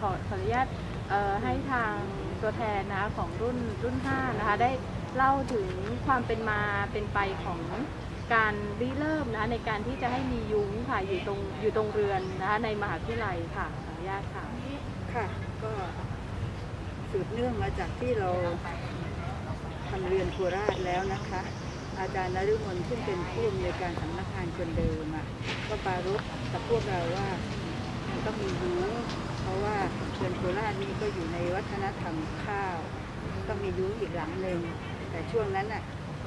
ขอขออนุญาตให้ทางตัวแทนนะของรุ่นรุ่น 5 นะคะ ได้เล่าถึงความเป็นมาเป็นไปของการริเริ่มนะในการที่จะให้มียุ้งค่ะอยู่ตรงอยู่ตรงเรือนนะคะในมหาวิทยาลัยค่ะขออนุญาตค่ะค่ะ ก็สืบเนื่องมาจากที่เราทำเรือนโคราชแล้วนะคะ อาจารย์นฤมลซึ่งเป็นผู้อำนวยการสำนักงานคนเดิมอะก็ปรารบกับพวกเราว่ามันต้องมียุ้ง ราะว่าเรือนโคราชนี่ก็อยู่ในวัฒนธรรมข้าวต้องมียุ้งอีกหลังหนึ่งแต่ช่วงนั้นน่ะ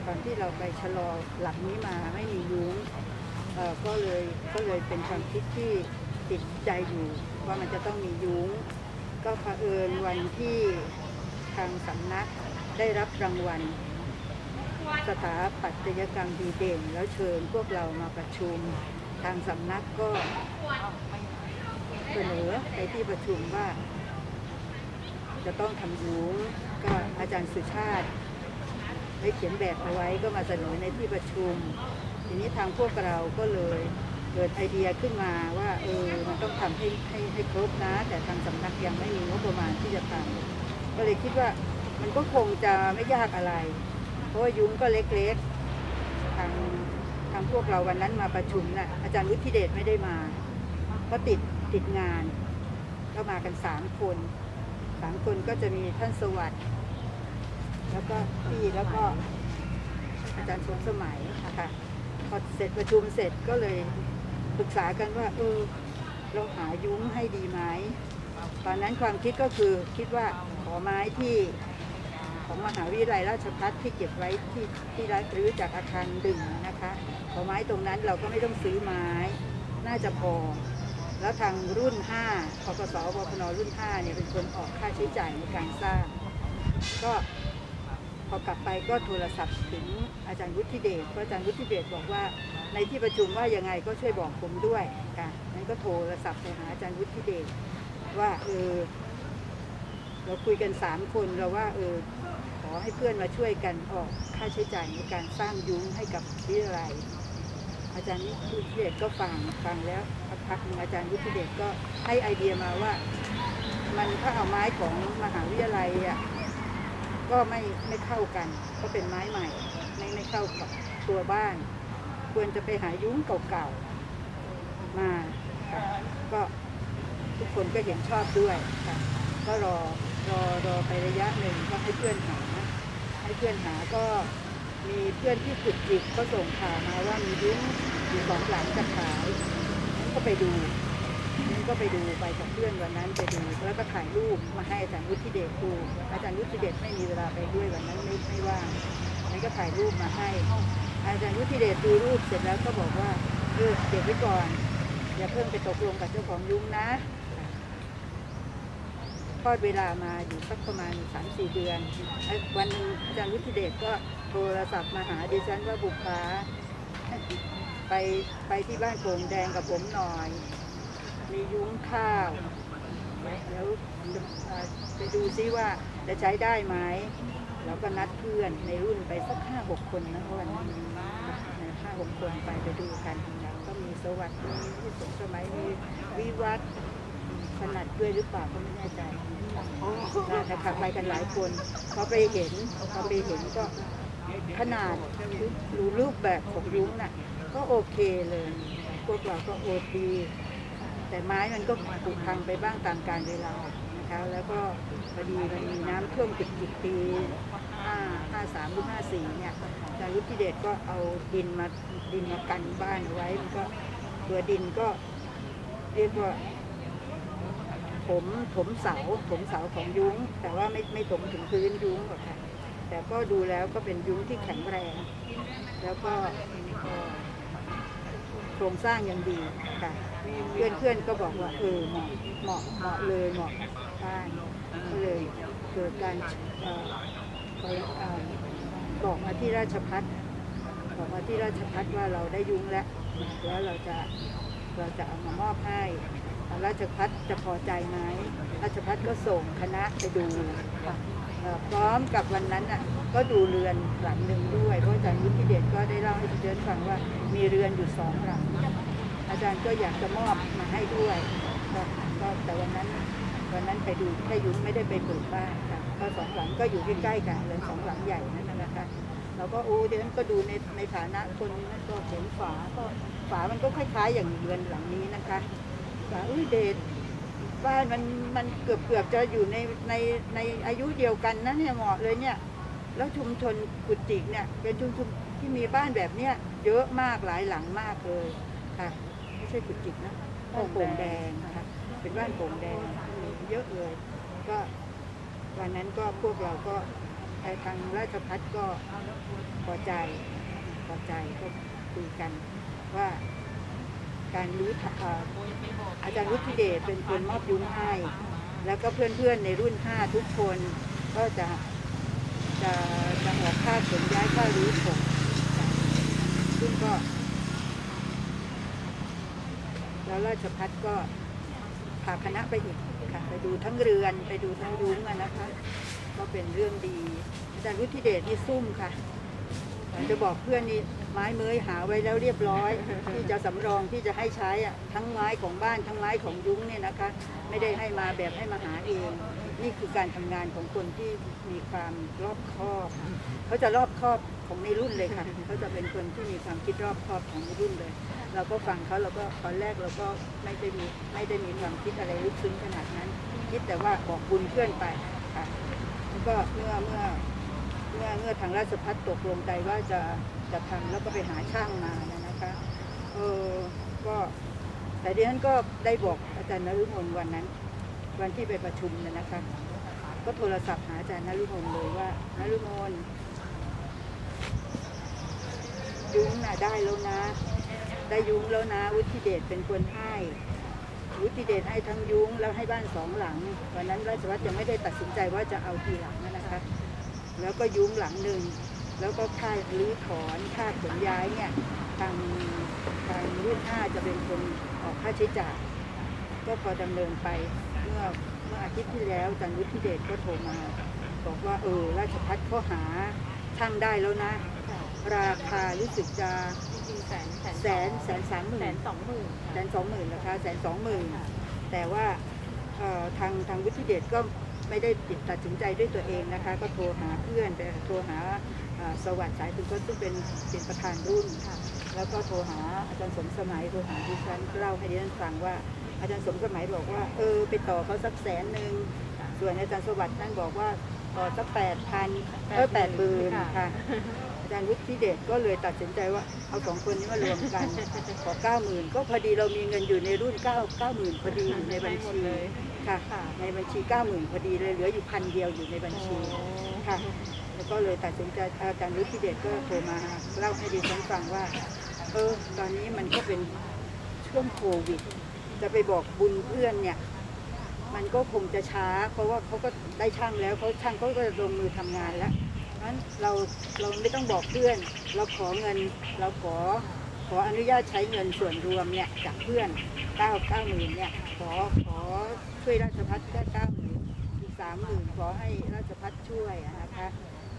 ก่อนที่เราไปชะลอหลังนี้มาไม่มียุ้งก็เลยก็เลยเป็นความคิดที่ติดใจอยู่ว่ามันจะต้องมียุ้ง ก็เผอิญวันที่ทางสำนักได้รับรางวัลสถาปัตยกรรมดีเด่น แล้วเชิญพวกเรามาประชุม ทางสำนักก็ เสนอในที่ประชุมว่า จะต้องทำยุ้งก็อาจารย์สุชาติได้เขียนแบบเอาไว้ก็มาเสนอในที่ประชุม ทีนี้ทางพวกเราก็เลยเกิดไอเดียขึ้นมาว่าเออมันต้องทำให้ให้ให้ครบนะ แต่ทางสำนักยังไม่มีงบประมาณที่จะทำก็เลยคิดว่ามันก็คงจะไม่ยากอะไร เพราะว่ายุ้งก็เล็กๆทางทางพวกเราวันนั้นมาประชุมน่ะอาจารย์วุฒิเดชไม่ได้มาเพราะติด ติดงานก็มากันสามคนสามคนก็จะมีท่านสวัสดิ์แล้วก็พี่แล้วก็อาจารย์สมสมัยนะคะพอเสร็จประชุมเสร็จก็เลยปรึกษากันว่าเออเราหายุ้งให้ดีไหมตอนนั้นความคิดก็คือคิดว่าขอไม้ที่ของมหาวิทยาลัยราชภัฏที่เก็บไว้ที่ที่รัรื้อจากอาคารดึงนะคะขอไม้ตรงนั้นเราก็ไม่ต้องซื้อไม้ น่าจะพอ แล้วทางรุ่น5ปกสบพนรุ่น5เนี่ยเป็นคนออกค่าใช้จ่ายในการสร้าง ก็พอกลับไปก็โทรศัพท์ถึงอาจารย์วุฒิเดชเพราะอาจารย์วุฒิเดชบอกว่าในที่ประชุมว่ายังไงก็ช่วยบอกผมด้วยค่ะนั้นก็โทรศัพท์ไปหาอาจารย์วุฒิเดชว่าเออเราคุยกันสามคนเราว่าเออขอให้เพื่อนมาช่วยกันออกค่าใช้จ่ายในการสร้างยุ้งให้กับวิทยาลัย อาจารย์วุฒิเดชก็ฟังฟังแล้วพักหนึ่งอาจารย์วุฒิเดชก็ให้ไอเดียมาว่า มันถ้าเอาไม้ของมหาวิทยาลัยอะก็ไม่ไม่เข้ากันก็เป็นไม้ใหม่ไม่ไม่เข้ากับตัวบ้าน ควรจะไปหายุ้งเก่าๆมาค่ะก็ทุกคนก็เห็นชอบด้วยค่ะก็รอรอรอไประยะหนึ่งก็ให้เพื่อนหาให้เพื่อนหาก็ มีเพื่อนที่ขุดจิกก็ส่งข่าวมาว่ามียุ้งอยู่สองหลังจะขายนั้นก็ไปดูนั้นก็ไปดูไปกับเพื่อนวันนั้นไปดูแล้วก็ถ่ายรูปมาให้อาจารย์วุฒิเดชดูอาจารย์วุฒิเดชไม่มีเวลาไปด้วยวันนั้นไม่ไม่ว่างนั้นก็ถ่ายรูปมาให้ อาจารย์วุฒิเดชดูรูปเสร็จแล้วก็บอกว่าเออเก็บไว้ก่อน อย่าเพิ่งไปตกลงกับเจ้าของยุ้งนะทอดเวลามาอยู่สักประมาณสามสี่เดือน วันหนึงอาจารย์วุฒิเดชก็ โทรศัพท์มาหาดิฉันว่าบุพาไปไปที่บ้านโป่งแดงกับผมหน่อย มียุ้งข้าวแล้วไปดูซิว่าจะใช้ได้ไหมแล้วก็นัดเพื่อนในรุ่นไปสักห้าหกคนนะวันนั้นห้าหกคนไปไปดูกันก็มีสวัสดิ์มีที่สมสมัยมีวิวัฒน์ถนัดด้วยหรือเปล่าก็ไม่แน่ใจแต่ขับไปกันหลายคนพอไปเห็นพอไปเห็นก็ ขนาดหรือรูปแบบของยุ้งน่ะ ก็โอเคเลย พวกเราก็โอทีแต่ไม้มันก็ผุพังไปบ้างตามการเวลานะคะแล้วก็พอดีมันมีน้ำท่วมติดติดปีห้าห้าสามหรือห้าสี่เนี่ยอาจารย์วุฒิเดชก็เอาดินมาดินมากันบ้านไว้มันก็ตัวดินก็เรียกว่าผมถมเสาถมเสาของยุ้ง แต่ว่าไม่ไม่ถมถึงพื้นยุ้งหรอกค่ะ แต่ก็ดูแล้วก็เป็นยุ้งที่แข็งแรง แล้วก็โครงสร้างยังดีค่ะเพื่อนเพื่อนๆก็บอกว่าเออเหมาะเหมาะเหมาะเลยเหมาะบบ้านก็เลยเกิดการออบอกมาที่ราชพัฒบอกมาที่ราชพัฒว่าเราได้ยุ้งแล้วแล้วเราจะเราจะเอามามอบให้ราชพัฒจะพอใจไหมราชพัฒก็ส่งคณะไปดูค่ะ พร้อมกับวันนั้นน่ะก็ดูเรือนหลังหนึ่งด้วยเพราะอาจารย์วุฒิเดชก็ได้เล่าให้ดิฉันฟังว่ามีเรือนอยู่สองหลัง อาจารย์ก็อยากจะมอบมาให้ด้วยก็แต่วันนั้นวันนั้นไปดูแค่ยุ้งไม่ได้ไปเปิดบ้านค่ะก็สองหลังก็อยู่ใกล้ๆกันเลยสองหลังใหญ่นั่นนะคะเราก็โอ้เดี๋ยวนั้นก็ดูในในฐานะคนนั้นก็เห็นฝาก็ฝามันก็คล้ายๆอย่างเรือนหลังนี้นะคะฝาอุ้ยเดช บ้านมันมันเกือบเกือบๆจะอยู่ในในในอายุเดียวกันนะเนี่ยเหมาะเลยเนี่ย แล้วชุมชนกุจิกเนี่ยเป็นชุมชนที่มีบ้านแบบเนี้ยเยอะมากหลายหลังมากเลยค่ะไม่ใช่กุจิกนะบ้านโป่งแดงนะคะเป็นบ้านโป่งแดงมีเยอะเลย ก็วันนั้นก็พวกเราก็ไปทางราชพัฒก็พอใจพอใจก็คุยกันว่า การรู้อาจารย์รุธิเดชเป็นคนมอบยุ้งให้ แล้วก็เพื่อนๆในรุ่นห้าทุกคนก็จะจะจะออกค่าขนย้ายค่ารื้อถงซึ่งก็ แล้วราชพัฒก็พาคณะไปอีกค่ะไปดูทั้งเรือนไปดูทั้งยุ้งนะคะ ก็เป็นเรื่องดี อาจารย์รุธิเดชนี่ซุ่มค่ะจะบอกเพื่อนนี่ ไม้เมยหาไว้แล้วเรียบร้อย ที่จะสำรองที่จะให้ใช้อะทั้งไม้ของบ้านทั้งไม้ของยุ้งเนี่ยนะคะ ไม่ได้ให้มาแบบให้มาหาเอง นี่คือการทำงานของคนที่มีความรอบคอบเขาจะรอบคอบของในรุ่นเลยค่ะเขาจะเป็นคนที่มีความคิดรอบคอบของในรุ่นเลย เราก็ฟังเขาเราก็ตอนแรกเราก็ไม่ได้มีไม่ได้มีความคิดอะไรลึกซึ้งขนาดนั้น คิดแต่ว่าบอกบุญเพื่อนไปค่ะแล้วก็เมื่อเมื่อเมื่อเมื่อทางราชพัฒตกลงใจว่าจะ จะทำแล้วก็ไปหาช่างมานะนะคะเออก็แต่ดิฉันก็ได้บอกอาจารย์นฤมลวันนั้น วันที่ไปประชุมนะนะคะ ก็โทรศัพท์หาอาจารย์นฤมลเลยว่านฤมลยุ้งน่ะได้แล้วนะ ได้ยุ้งแล้วนะ วุฒิเดชเป็นคนให้วุฒิเดชให้ทั้งยุ้งแล้วให้บ้านสองหลัง วันนั้นราชวัฒน์ยังไม่ได้ตัดสินใจว่าจะเอากี่หลังนะคะ แล้วก็ยุ้งหลังหนึ่ง แล้วก็ค่ารื้อถอนค่าขนย้ายเนี่ยทางทางรุ่นห้าจะเป็นคนออกค่าใช้จ่ายก็พอดำเนินไปเมื่อเมื่ออาทิตย์ที่แล้วอาจันวุฒิเดชก็โทรมาบอกว่าเออราชพัฒเขาหาช่างได้แล้วนะ ราคารู้สึกจะจริงแสนแสนแสนสามหมื่นแสนสองหมื่นแสนสองหมื่นนะคะแสนสองหมื่นแต่ว่าทางทางวุฒิเดชก็ ไม่ได้ติดตัดสินใจด้วยตัวเองนะคะ ก็โทรหาเพื่อนไปโทรหาเอ่อสวัสดิ์สายถึงก็ซึ่งเป็นเป็นประธานรุ่นค่ะแล้วก็โทรหาอาจารย์สมสมัยโทรหาดิฉันเล่าให้ดิฉันฟังว่าอาจารย์สมสมัยบอกว่าเออไปต่อเขาสักแสนหนึ่งส่วนอาจารย์สวัสดิ์นั่นบอกว่าต่อสักแปดพันเออแปดหมื่นค่ะอาจารย์วุฒิเดชก็เลยตัดสินใจว่าเอาสองคนนี้มารวมกันขอเก้าหมื่นก็พอดีเรามีเงินอยู่ในรุ่นเก้าเก้าหมื่นพอดีอยู่ในบัญหมดชีเลย ค่ะค่ะในบัญชีเก้าหมื่นพอดีเลยเหลืออยู่พันเดียวอยู่ในบัญชีค่ะ แล้วก็เลยตัดสินใจอาจารย์ฤทธิเดชก็โทรมาเล่าให้ดิฉันฟังว่า เออ ตอนนี้มันก็เป็นช่วงโควิด จะไปบอกบุญเพื่อนเนี่ย มันก็คงจะช้า เพราะว่าเขาก็ได้ช่างแล้วเขาช่างเขาก็ลงมือทำงานแล้วงั้นเราเราไม่ต้องบอกเพื่อน เราขอเงินเราขอขออนุญาตใช้เงินส่วนรวมเนี่ยจากเพื่อนเก้าเก้าหมื่นเนี่ยขอขอ ช่วยราชพัฒแค่เก้าหมื่นอีกสามหมื่นขอให้ราชพัฒช่วยนะคะ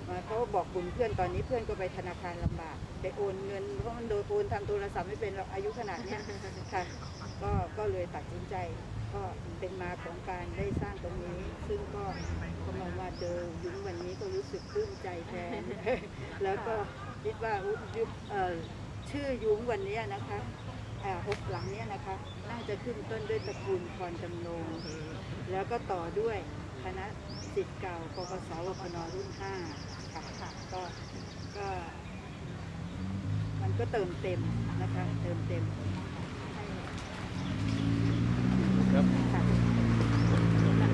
มาเขาบอกบุญเพื่อนตอนนี้เพื่อนก็ไปธนาคารลำบากไปโอนเงินเพราะมันโดนโอนทำโทรศัพท์ไม่เป็นหรอกอายุขนาดเนี้ยค่ะก็ก็เลยตัดสินใจก็เป็นมาของการได้สร้างตรงนี้ ซึ่งก็ก็มองว่าเจอยุ้งวันนี้ก็รู้สึกปลื้มใจแทนแล้วก็คิดว่ายุ้งเออชื่อยุ้งวันนี้นะคะ หกหลังเนี้ยนะคะ น่าจะขึ้นต้นด้วยตระกูลพรจำนง แล้วก็ต่อด้วยคณะสิทธิ์เก่าปปสวพนรุ่นห้าค่ะค่ะก็ก็มันก็เติมเต็มนะคะ เติมเต็มให้ครับค่ะ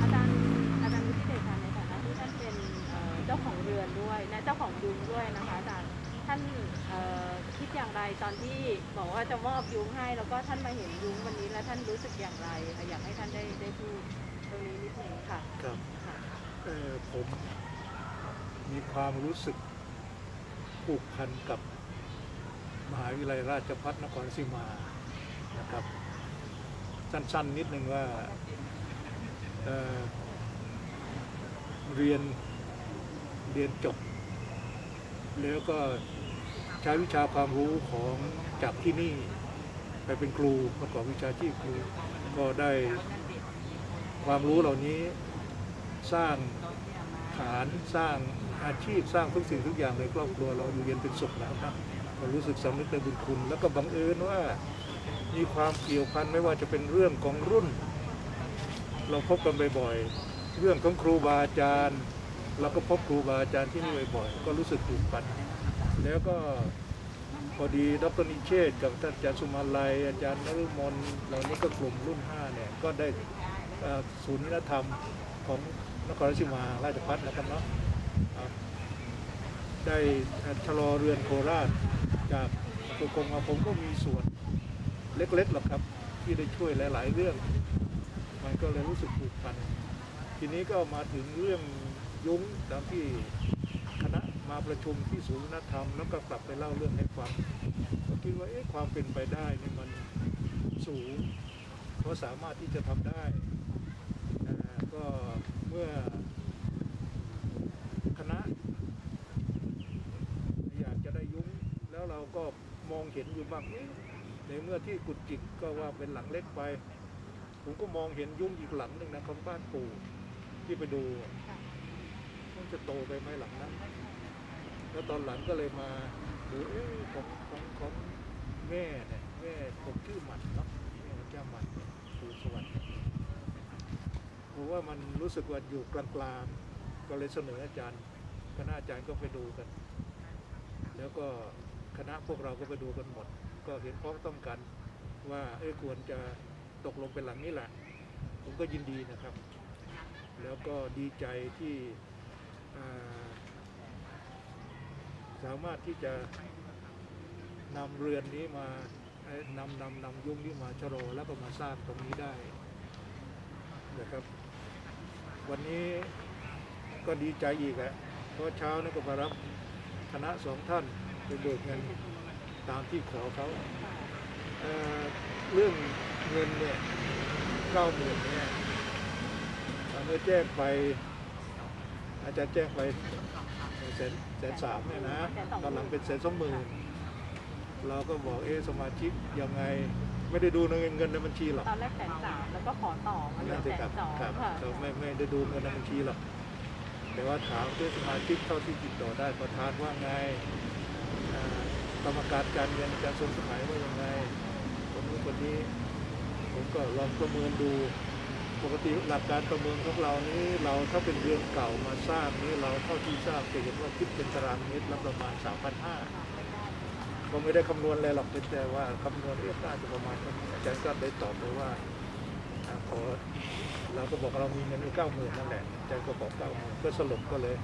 อาจารย์อาจารย์วุฒิเดชค่ะในฐานะที่ท่านเป็นเอ่อเจ้าของเรือนด้วยนะเจ้าของยุ้งด้วยนะคะอาจารย์ ท่านเอ่อคิดอย่างไรตอนที่บอกว่าจะมอบยุ้งให้ แล้วก็ท่านมาเห็นยุ้งวันนี้แล้วท่านรู้สึกอย่างไรค่ะอยากให้ท่านได้ได้พูดตรงนี้นิดนึงค่ะครับค่ะเอ่อผมมีความรู้สึกผูกพันกับมหาวิทยาลัยราชภัฏนครสีมานะครับ สั้นๆนิดนึงว่าเอ่อเรียนเรียนจบ แล้วก็ ใช้วิชาความรู้ของจากที่นี่ ไปเป็นครูประกอบวิชาชีพครูก็ได้ความรู้เหล่านี้สร้างฐานสร้างอาชีพสร้างทุกสิ่งทุกอย่างในครอบครัวเราอยู่เย็นเป็นสุขแล้วครับเรารู้สึกสำนึกในบุญคุณ แล้วก็บังเอิญว่ามีความเกี่ยวพันไม่ว่าจะเป็นเรื่องของรุ่น เราพบกันบ่อยๆเรื่องของครูบาอาจารย์เราก็พบครูบาอาจารย์ที่นี่บ่อยๆก็รู้สึกผูกพัน แล้วก็พอดีดรนิเชษกับท่านอาจารย์สุมาลัย อาจารย์นฤมลเหล่านี้ก็กลุ่มรุ่น 5 เนี่ย ก็ได้ศูนย์วัฒนธรรมของนครราชสีมาราชพัฒนะครับเนาะได้ชะลอเรือนโคราชจากอำเภอกงมาผมก็มีส่วนเล็กๆหรอกครับ ที่ได้ช่วยหลาย ๆ เรื่อง มันก็เลยรู้สึกผูกพัน ทีนี้ก็มาถึงเรื่องยุ้งตามที่ มาประชุมที่ศูนย์วัฒนธรรมแล้วก็กลับไปเล่าเรื่องให้ฟังก็คิดว่าเอ๊ะความเป็นไปได้นี่มันสูงเพราะสามารถที่จะทำได้อ่าก็เมื่อคณะ อยากจะได้ยุ้งแล้วเราก็มองเห็นอยู่บ้างเอ๊ะในเมื่อที่กุดจิกก็ว่าเป็นหลังเล็กไป ผมก็มองเห็นยุ้งอีกหลังหนึ่งนะของบ้านปู่ที่ไปดูอะมันจะโตไปไหมหลังนั้น แล้วตอนหลังก็เลยมาดูเอ๊ะของของของแม่เนี่ยแม่ผมชื่อหมันเนาะแม่เจ้าหมันเนี่ยปู่สวัสดิ์ผมว่ามันรู้สึกว่าอยู่กลางๆก็เลยเสนออาจารย์คณะอาจารย์ก็ไปดูกัน แล้วก็คณะพวกเราก็ไปดูกันหมด ก็เห็นพ้องต้องกันว่าเอ้ควรจะตกลงเป็นหลังนี้แหละผมก็ยินดีนะครับ แล้วก็ดีใจที่อ่า สามารถที่จะนำเรือนนี้มานำนำนำยุ้งนี้มาชะลอแล้วก็มาสร้างตรงนี้ได้นะครับ วันนี้ก็ดีใจอีกแหละเพราะเช้านี่ก็มารับคณะสองท่านไปเบิกเงินตามที่ขอเขาเเรื่องเงินเนี่ยเก้าหมื่นเนี่ยเมื่อแจ้งไปอาจารย์แจ้งไป สนแสนสามเนี่ยนะตอนหลังเป็นแสนสองหมื่นเราก็บอกเอะสมาชิกยังไงไม่ได้ดูเงินเงินในบัญชีหรอกตอนแรกแสนสามแล้วก็ขอต่อมาเหลืนั่อนแสสินครับสองครับค่ะเราไม่ไม่ได้ดูเงินในบัญชีหรอกแต่ว่าถามเรื่องสมาชิกเท่าที่ติดต่อได้ประธานว่าไงอ่ากรรมการการเงินการทรงสมัยว่ายังไงคนนู้นคนนี้ผมก็ลองประเมินดู ปกติหลักการประเมินของเรานี้เราถ้าเป็นเรือนเก่ามาสร้างนี้เราเท่าที่ทราบจะเห็นว่าคิดเป็นตารางเมตรละประมาณ 3,500ก็ไม่ได้คำนวณอะไรหรอกเป็นแต่ว่าคำนวณเรียกน่าจะประมาณเท่านี้อาจารย์ก็ได้ตอบไปว่าอ่าขอเราก็บอกเรามีเงินอยู่เก้าหมื่นนั่นแหละอาจารย์ก็บอกเก้าหมื่นก็สรุปก็เลย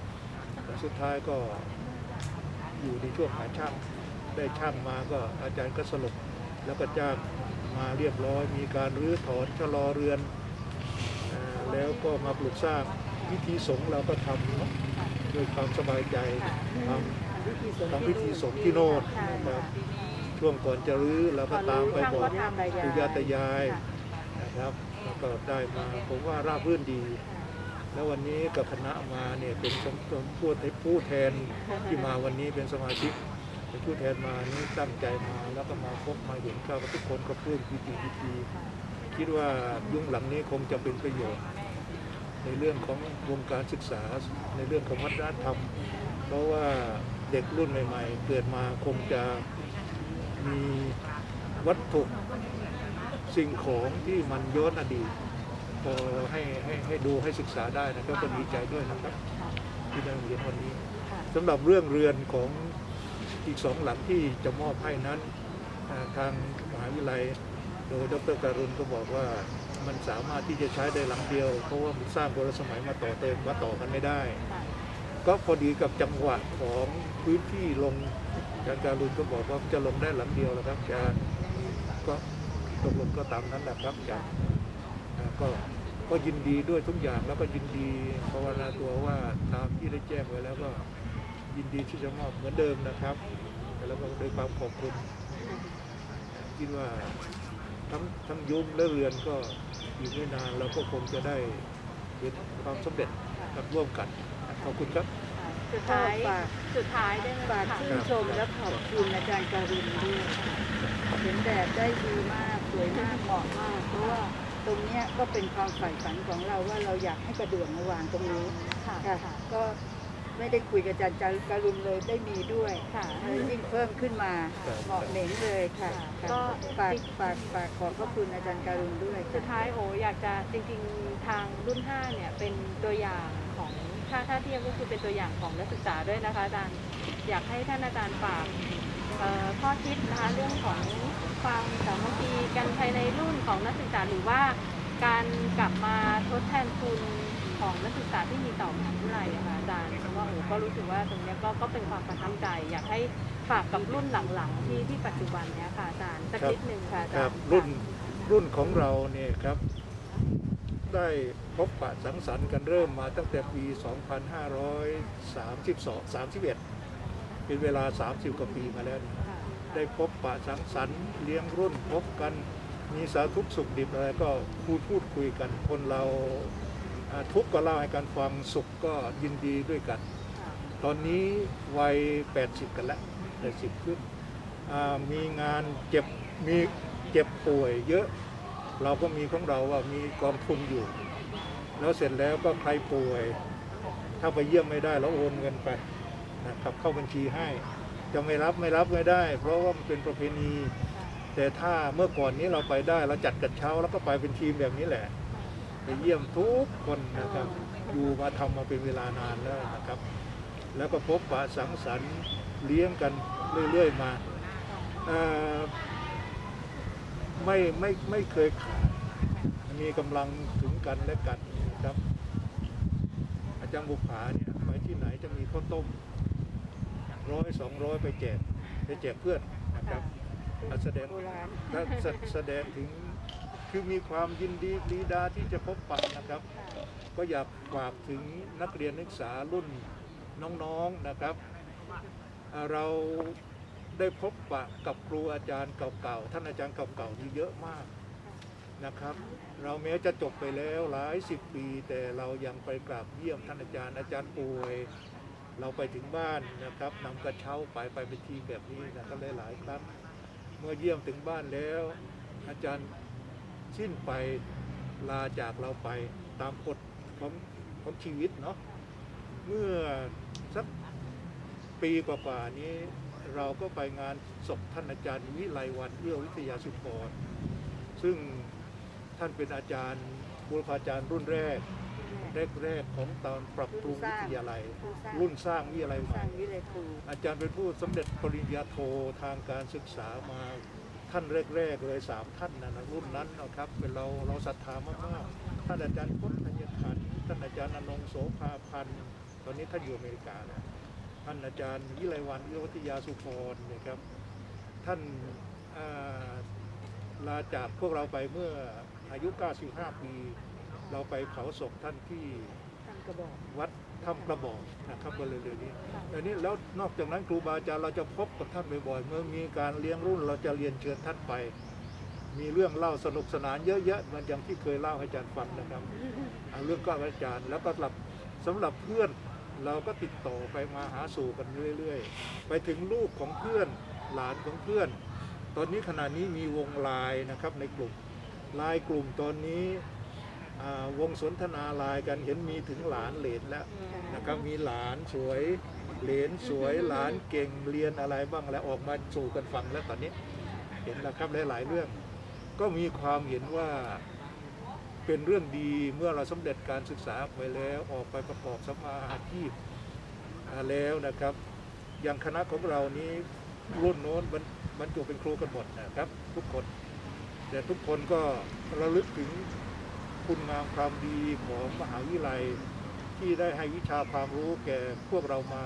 แต่สุดท้ายก็อยู่ในช่วงหาช่างได้ช่างมาก็อาจารย์ก็สรุปแล้วก็จ้างมาเรียบร้อย มีการรื้อถอนชะลอเรือน แล้วก็มาปลูกสร้างพิธีสงฆ์เราก็ทำเนอะด้วยความสบายใจทำทำพิธีสงฆ์ที่โน่นนะครับช่วงก่อนจะรื้อเราก็ตามไปบอกปู่ย่าตายายนะครับแล้วก็ได้มาผมว่าราบรื่นดี แล้ววันนี้กับคณะมาเนี่ยเป็นสมสมผู้ผู้แทนที่มาวันนี้เป็นสมาชิกเป็นผู้แทนมานี่ตั้งใจมาแล้วก็มาพบมาเห็นข้าวทุกคนก็ปลื้มพิธีพิธี คิดว่ายุ้งหลังนี้คงจะเป็นประโยชน์ ในเรื่องของวงการศึกษาในเรื่องของวัฒนธรรม เพราะว่าเด็กรุ่นใหม่ ๆ เกิดมาคงจะมีวัตถุสิ่งของที่มันย้อนอดีตพอให้ให้ให้ดูให้ศึกษาได้นะครับก็ดีใจด้วยนะครับ ที่ได้เรียนวันนี้สำหรับเรื่องเรือนของอีกสองหลังที่จะมอบให้นั้นทางมหาวิทยาลัย โดยดรการุณก็บอกว่ามันสามารถที่จะใช้ได้หลังเดียว เพราะว่ามันสร้างโบราณสมัยมาต่อเติมมาต่อกันไม่ได้ ก็พอดีกับจังหวะของพื้นที่ลงอาจารย์การุณก็บอกว่าจะลงได้หลังเดียวแล้วครับจะก็ตกลงก็ตามนั้นแหละครับอาจารย์อ่าก็ก็ยินดีด้วยทุกอย่างแล้วก็ยินดีภาวนาตัวว่าตามที่ได้แจ้งไว้แล้วก็ยินดีที่จะมอบเหมือนเดิมนะครับ แล้วก็ด้วยความขอบคุณคิดว่า ทั้งทั้งยุ้งและเรือนก็อีกไม่นานเราก็คงจะได้เห็นความสำเร็จกับร่วมกันขอบคุณครับ สุดท้ายฝาก สุดท้ายได้ไหมฝากคะชื่นชมและขอบคุณอาจารย์การุณด้วยเห็นแบบได้ดีมากสวยมากเหมาะมาก เพราะว่าตรงเนี้ยก็เป็นความใฝ่ฝันของเราว่าเราอยากให้กระด่วนมาวางตรงนี้ค่ะ ค่ะค่ะก็ ไม่ได้คุยกับอาจารย์การุณเลยได้มีด้วยค่ะ ยิ่งเพิ่มขึ้นมาครับเหมาะเหม็งเลยค่ะค่ะ ค่ะก็ฝากฝากฝากขอบพระคุณอาจารย์การุณด้วยสุดท้ายโออยากจะจริงๆทางรุ่น 5 เนี่ยเป็นตัวอย่างของถ้าถ้าเทียบก็คือเป็นตัวอย่างของนักศึกษาด้วยนะคะอาจารย์อยากให้ท่านอาจารย์ฝากเอ่อข้อคิดนะคะเรื่องของความสามัคคีกันภายในรุ่นของนักศึกษาหรือว่า การกลับมาทดแทนคุณ ของนักศึกษาที่มีต่อมหาวิทยาลัยอะค่ะอาจารย์เพราะว่าโอ้ก็รู้สึกว่าตรงเนี้ยก็ก็เป็นความประทับใจ อยากให้ฝากกับรุ่นหลังๆที่ที่ปัจจุบันเนี้ยค่ะอาจารย์สักนิดหนึ่งค่ะอาคจารรับย์รุ่นรุ่นของเราเนี่ยครับ ได้พบปะสังสรรค์กันเริ่มมาตั้งแต่ปี 2532 31 เป็นเวลา 30 กว่าปีมาแล้วนะค่ะได้พบปะสังสรรค์เลี้ยงรุ่นพบกันมีสาทุกข์สุขดิบอะไรก็พูดพูดคุยกันคนเรา อ่าทุกข์ก็เล่าให้กันฟังสุขก็ยินดีด้วยกันค่ะตอนนี้วัย 80 กันแล้ว80ขึ้นอ่ามีงานเจ็บมีเจ็บป่วยเยอะ เราก็มีของเราว่ามีกองทุนอยู่ แล้วเสร็จแล้วก็ใครป่วย ถ้าไปเยี่ยมไม่ได้เราโอนเงินไปนะครับเข้าบัญชีให้ จะไม่รับไม่รับไม่ได้ เพราะว่ามันเป็นประเพณี แต่ถ้าเมื่อก่อนนี้เราไปได้เราจัดกระเช้าแล้วก็ไปเป็นทีมแบบนี้แหละ ไปเยี่ยมทุกคนนะครับอยู่มาทำมาเป็นเวลานานแล้วนะครับ แล้วก็พบปะสังสรรค์เลี้ยงกันเรื่อยๆมาเอ่อไม่ไม่ไม่เคยขาดมีกำลังถึงกันและกันนะครับ อาจารย์บุภาเนี่ยไปที่ไหนจะมีข้าวต้มร้อยสองร้อยไปแจกไปแจกเพื่อนนะครับอะแสดงโบราณถ้าแสแสดงถึง คือมีความยินดีดีดาที่จะพบปะนะครับ ก็อยากฝากถึงนักเรียนนักศึกษารุ่นน้องๆนะครับ เราได้พบปะกับครูอาจารย์เก่าๆ ท่านอาจารย์เก่าๆที่เยอะมากนะครับ เราแม้จะจบไปแล้วหลายสิบปี แต่เรายังไปกราบเยี่ยมท่านอาจารย์อาจารย์ป่วย เราไปถึงบ้านนะครับนำกระเช้าไปไปเป็นทีแบบนี้นะครับหลายๆครั้งเมื่อเยี่ยมถึงบ้านแล้ว อาจารย์ สิ้นไปลาจากเราไปตามกฎของของชีวิตเนาะเมื่อสักปีกว่าๆนี้เราก็ไปงานศพท่านอาจารย์วิไลวันเอื้อวิทยาสุพรซึ่งท่านเป็นอาจารย์บุรพาจารย์รุ่นแรกแรกๆของตอนปรับปรุงวิทยาลัย รุ่นสร้างวิทยาลัยใหสร้าม่งวิเลยครูอาจารย์เป็นผู้สำเร็จปริญญาโททางการศึกษามา ท่านแรกๆเลยสามท่านนะนะรุ่นนั้นนะครับเป็นเราเราศรัทธามากๆท่านอาจารย์พจน์ธัญขันธ์ท่านอาจารย์อนงค์โสภาพันธ์ตอนนี้ท่านอยู่อเมริกาแล้วท่านอาจารย์วิไลวันวิวัฒยาสุพรนะครับท่านอ่าลาจากพวกเราไปเมื่ออายุ 95 ปี เราไปเผาศพท่านที่ท่านก็บอกวัด ถ้ำกระบอกนะครับบริเวณนี้อันนี้แล้วนอกจากนั้นครูบาอาจารย์เราจะพบกับท่านบ่อยๆเมื่อมีการเลี้ยงรุ่นเราจะเรียนเชิญท่านไป มีเรื่องเล่าสนุกสนานเยอะแยะเหมันอย่างที่เคยเล่าให้อาจารย์ฟังนะครับเอาเรื่องก็อาจารย์แล้วก็สำหรับสำหรับเพื่อนเราก็ติดต่อไปมาหาสู่กันเรื่อย ๆ ไปถึงลูกของเพื่อนหลานของเพื่อน ตอนนี้ขณะนี้มีวงไลน์นะครับในกลุ่มไลน์กลุ่มตอนนี้อ่า วงสนทนาไลน์กันเห็นมีถึงหลานเหลนแล้วนะครับมีหลานสวยเหลนสวยหลานเก่งเรียนอะไรบ้างแล้วออกมาสู่กันฟังแล้วตอนนี้เห็นแล้วครับหลายๆเรื่อง ก็มีความเห็นว่าเป็นเรื่องดีเมื่อเราสำเร็จการศึกษาไปแล้วออกไปประกอบสมมาอาชีพอ่าแล้วนะครับ อย่างคณะของเรานี้รุ่นโน้นบรรบรรจุเป็นครูกันหมดนะครับ ทุกคน แต่ทุกคนก็ระลึกถึง คุณงามความดีของมหาวิทยาลัย ที่ได้ให้วิชาความรู้แก่พวกเรามา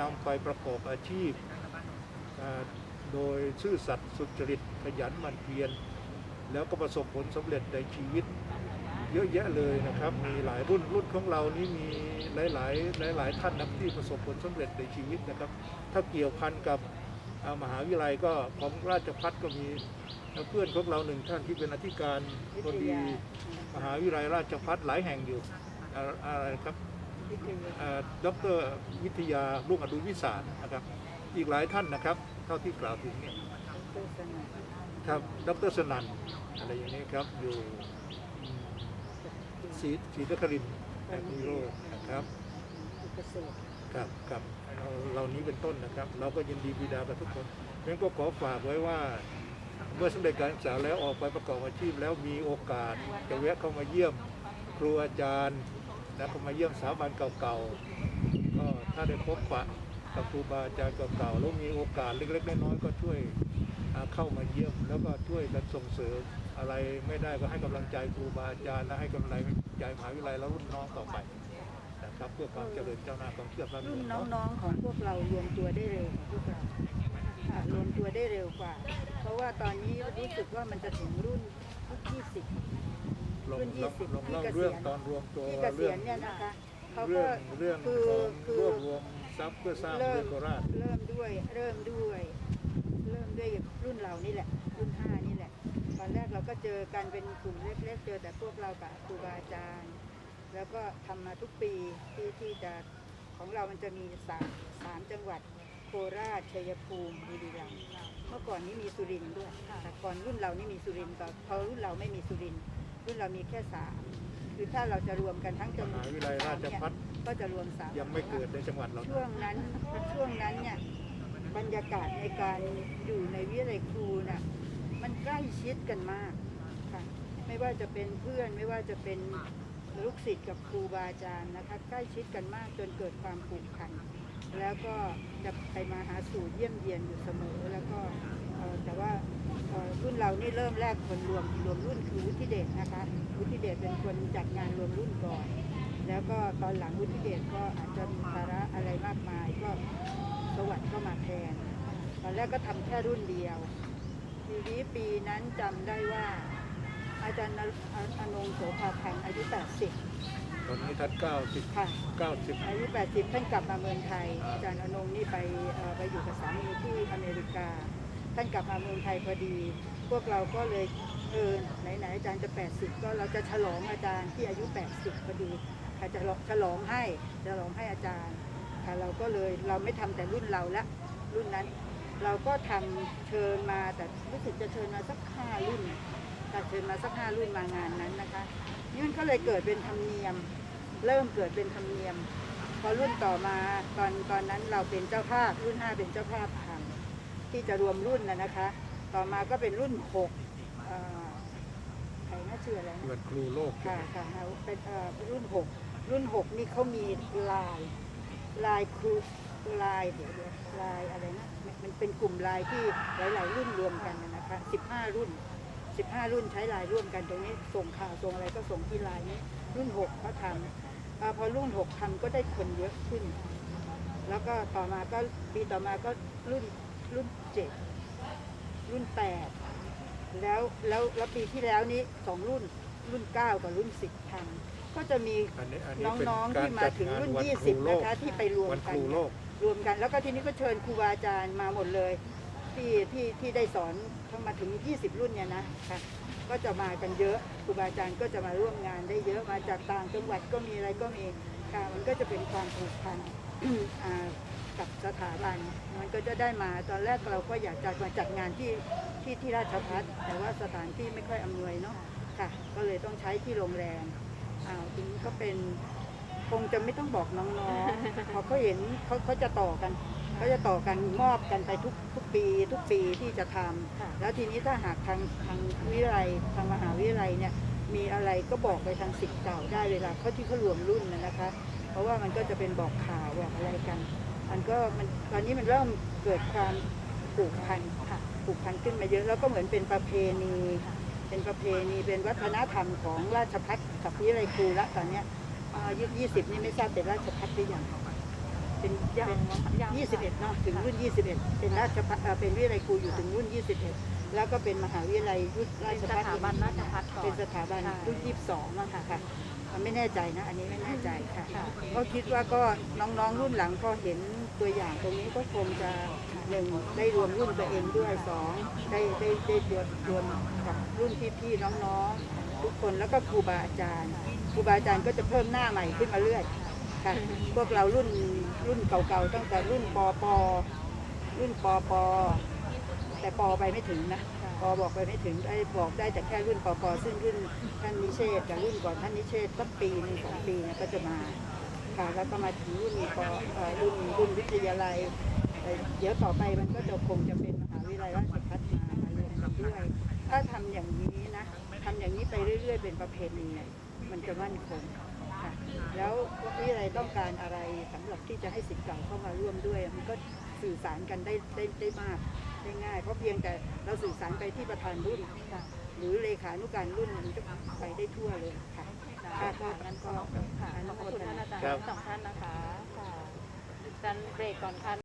นำไปประกอบอาชีพ โดยซื่อสัตย์สุจริตขยันหมั่นเพียรแล้วก็ประสบผลสำเร็จในชีวิตเยอะแยะเลยนะครับ มีหลายรุ่นรุ่นของเรานี้มีหลายๆหลายๆท่านนะที่ประสบผลสำเร็จในชีวิตนะครับ ถ้าเกี่ยวพันกับมหาวิทยาลัยก็ของราชพัฒก็มีเพื่อนของเราหนึ่งท่านที่เป็นอธิการบดี มหาวิทยาลัยราชพัฒหลายแห่งอยู่อ่าอะไรครับวิทยาเอ่อดรวิทยารุ่งอดุลวิสารนะครับ อีกหลายท่านนะครับ เท่าที่กล่าวถึงเนี่ยโฆษณาครับดรสนันอะไรอย่างนี้ครับอยู่ศรีศรีนครินทร์แบบฮีโรนะครับอุปเกษตรกับกับเราเหล่านี้เป็นต้นนะครับ เราก็ยินดีบิดากับทุกคนเพราะนั้นก็ขอฝากไว้ว่า เมื่อสำเร็จการศึกษาแล้วออกไปประกอบอาชีพแล้วมีโอกาสจะแวะเข้ามาเยี่ยมครูอาจารย์นะเข้ามาเยี่ยมสถาบันเก่าๆก็ถ้าได้พบปะกับครูบาอาจารย์เก่าๆแล้วมีโอกาสเล็กๆน้อยๆก็ช่วยเข้ามาเยี่ยม แล้วก็ช่วยกันส่งเสริมอะไรไม่ได้ก็ให้กำลังใจครูบาอาจารย์และให้กำลังใจมหาวิทยาลัยและรุ่นน้องต่อไปนะครับเพื่อความเจริญเจ้าหน้าความเชื่อมั่นรุ่นน้องๆของพวกเรารวมตัวได้เร็วกว่าพวกเรา รวมตัวได้เร็วกว่า เพราะว่าตอนนี้รู้สึกว่ามันจะถึงรุ่นรุ่นที่สิบลงรุ่นลง20ลงเล่าที่เกษียณเรื่องตอนรวมตัวที่เกษีเรื่ยณเนี่ยนะคะเขาเรื่ก็องเรื่องคือของคือรวบรวมทรัพย์เพื่อสร้างเริ่เมืมองโคราช เริ่มด้วยเริ่มด้วย เริ่มด้วยรุ่นเรานี่แหละ รุ่นห้านี่แหละ ตอนแรกเราก็เจอกันเป็นกลุ่มเล็กๆเจอแต่พวกเรากับครูบาอาจารย์ แล้วก็ทำมาทุกปีที่ที่จะของเรามันจะมีสามสามจังหวัด โคราชชัยภูมิบุรีรัมย์เมื่อก่อนนี้มีสุรินทร์ด้วยแต่ก่อนรุ่นเรานี่มีสุรินทร์แต่พอรุ่นเราไม่มีสุรินทร์รุ่นเรามีแค่สามคือถ้าเราจะรวมกันทั้งจังหมวัดหาวิทยาลัยราชภัฏ ก็จะรวมสามยังไม่เกิดในจังหวัดเราช่วงนั้นช่วงนั้นเนี่ยบรรยากาศในการอยู่ในวิทยาลัยครูน่ะมันใกล้ชิดกันมากค่ะไม่ว่าจะเป็นเพื่อนไม่ว่าจะเป็นลูกศิษย์กับครูบาอาจารย์นะคะใกล้ชิดกันมากจนเกิดความผูกพัน แล้วก็จะไปมาหาสู่เยี่ยมเยียนอยู่เสมอ แล้วก็แต่ว่ารุ่นเรานี่เริ่มแรกคนรวมรวมรุ่นคือวุฒิเดชนะคะวุฒิเดชเป็นคนจัดงานรวมรุ่นก่อน แล้วก็ตอนหลังวุฒิเดชก็อาจจะมีภาระอะไรมากมาย ก็สวัสดิ์ก็มาแทน ตอนแรกก็ทำแค่รุ่นเดียว ทีนี้ปีนั้นจำได้ว่า อาจารย์อนงค์โสภาพันธ์อายุ 80 ตอนนี้ท่าน90ค่ะ90อายุ 80 ท่านกลับมาเมืองไทยอาจารย์อนงค์นี่ไปเอ่อไปอยู่กับสามีที่อเมริกา ท่านกลับมาเมืองไทยพอดี พวกเราก็เลยเออไหนๆอาจารย์จะ 80 ก็เราจะฉลองอาจารย์ที่อายุ 80 พอดีค่ะจะฉลองให้ฉลองให้อาจารย์ค่ะเราก็เลยเราไม่ทำแต่รุ่นเราละรุ่นนั้น เราก็ทำเชิญมาแต่รู้สึกจะเชิญมาสักห้ารุ่น แต่เชิญมาสักห้ารุ่นมางานนั้นนะคะ นี่มันก็เลยเกิดเป็นธรรมเนียม เริ่มเกิดเป็นธรรมเนียม พอรุ่นต่อมาตอนตอนนั้นเราเป็นเจ้าภาพรุ่นห้าเป็นเจ้าภาพทำที่จะรวมรุ่นนะนะคะ ต่อมาก็เป็นรุ่นหกเอ่อใครน่าชื่ออะไรนะเกิดครูโลกค่ะค่ะเป็นเอ่อรุ่นหกรุ่นหกนี่เขามีลายลายครูลายเดี๋ยวเดี๋ยวลายอะไรนะมันมันเป็นกลุ่มลายที่หลาย ๆ รุ่นรวมกันนะนะคะสิบห้ารุ่น สิบห้ารุ่นใช้ลายร่วมกันตรงนี้ ส่งข่าวส่งอะไรก็ส่งที่ลายนี้ รุ่นหกเขาทำอาพอรุ่นหกทำก็ได้คนเยอะขึ้น แล้วก็ต่อมาก็ปีต่อมาก็รุ่นรุ่นเจ็ดรุ่นแปดแล้วแล้วแล้วปีที่แล้วนี้สองรุ่นรุ่นเก้ากับรุ่นสิบทำก็จะมีอันนี้อันนี้เป็นน้องๆการที่มาจัดถึงงานรุ่นวันยี่คสิรูบโลนะกคะที่ไปรวมวันกัคนรูโลกรวมกัน แล้วก็ทีนี้ก็เชิญครูบาอาจารย์มาหมดเลยที่ที่ที่ได้สอน ทั้งมาถึง 20 รุ่นเนี่ยนะค่ะก็จะมากันเยอะครูบาอาจารย์ก็จะมาร่วมงานได้เยอะมาจากต่างจังหวัดก็มีอะไรก็มีค่ะมันก็จะเป็นความผูกพันกับสถาบัน มันก็จะได้มาตอนแรกเราก็อยากจะมาจัดงานที่ที่ที่ราชพัฒแต่ว่าสถานที่ไม่ค่อยอำนวยเนาะค่ะ ก็เลยต้องใช้ที่โรงแรมอ้าวทีนี้ก็เป็นคงจะไม่ต้องบอกน้องๆพอเขาเห็นเขาเขาจะต่อกันเขาจะต่อกันมอบกันไปทุก ปีทุกปีที่จะทำแล้วทีนี้ถ้าหากทางทางวิทยาลัยทางมหาวิทยาลัยเนี่ยมีอะไรก็บอกไปทางสิทธิ์เก่าได้เวลาเขาที่เขารวมรุ่นนะนะคะ เพราะว่ามันก็จะเป็นบอกข่าวบอกอะไรกันมันก็มันตอนนี้มันเริ่มเกิดความผูกพันค่ะผูกพันขึ้นมาเยอะแล้วก็เหมือนเป็นประเพณีเป็นประเพณีเป็นวัฒนธรรมของราชพัฒกับวิทยาลัยครูละตอนเนี้ยอายุยี่สิบนี่ไม่ทราบเป็นราชพัฒหรือยัง เป็นเป็นยี่สิบเอ็ดเนาะถึงรุ่นยี่สิบเอ็ดเป็นราชพัฒเอ่อเป็นวิทยาลัยครูอยู่ถึงรุ่นยี่สิบเอ็ดแล้วก็เป็นมหาวิทยาลัยรุ่นราชพัฒเป็นสถาบันราชภัฏก่อนเป็นสถาบันใช่ รุ่นยี่สิบสองอะค่ะค่ะอะไม่แน่ใจนะ อันนี้ไม่แน่ใจค่ะ ค่ะ ก็คิดว่าก็น้องๆรุ่นหลังพอเห็นตัวอย่างตรงนี้ก็คงจะหนึ่งได้รวมรุ่นตัวเองด้วยสองได้ได้ได้รวมรวมกับรุ่นพี่ๆน้องๆ ทุกคนแล้วก็ครูบาอาจารย์ครูบาอาจารย์ก็จะเพิ่มหน้าใหม่ขึ้นมาเรื่อย ค่ะ พวกเรารุ่นรุ่นเก่าๆตั้งแต่รุ่นปอปอรุ่นปอปอแต่ปอไปไม่ถึงนะพอบอกไปไม่ถึงได้บอกได้แต่แค่รุ่นปปซึ่งรุ่นท่านนิเชษกับรุ่นก่อนท่านนิเชษสักปีหนึ่งสองปีเนี่ยก็จะมาค่ะแล้วก็มาถึงรุ่นปเอ่อรุ่นรุ่นวิทยาลัยเอ่อเดี๋ยวต่อไปมันก็จะคงจะเป็นมหาวิทยาลัยราชภัฏมามารวมกันด้วย ถ้าทำอย่างนี้นะทำอย่างนี้ไปเรื่อย ๆ เป็นประเพณีเนี่ยมันจะมั่นคง ค่ะ แล้ววิทยาลัยต้องการอะไรสำหรับที่จะให้สิทธิ์เก่าเข้ามาร่วมด้วย มันก็สื่อสารกันได้ได้ได้มากได้ง่ายเพราะเพียงแต่เราสื่อสารไปที่ประธานรุ่นค่ะหรือเลขานุการรุ่นมันก็ไปได้ทั่วเลยค่ะค่ะงั้นก็ค่ะขอบคุณท่านอาจารย์ทั้งสองท่านนะคะค่ะอาจารย์เบรกก่อนค่ะ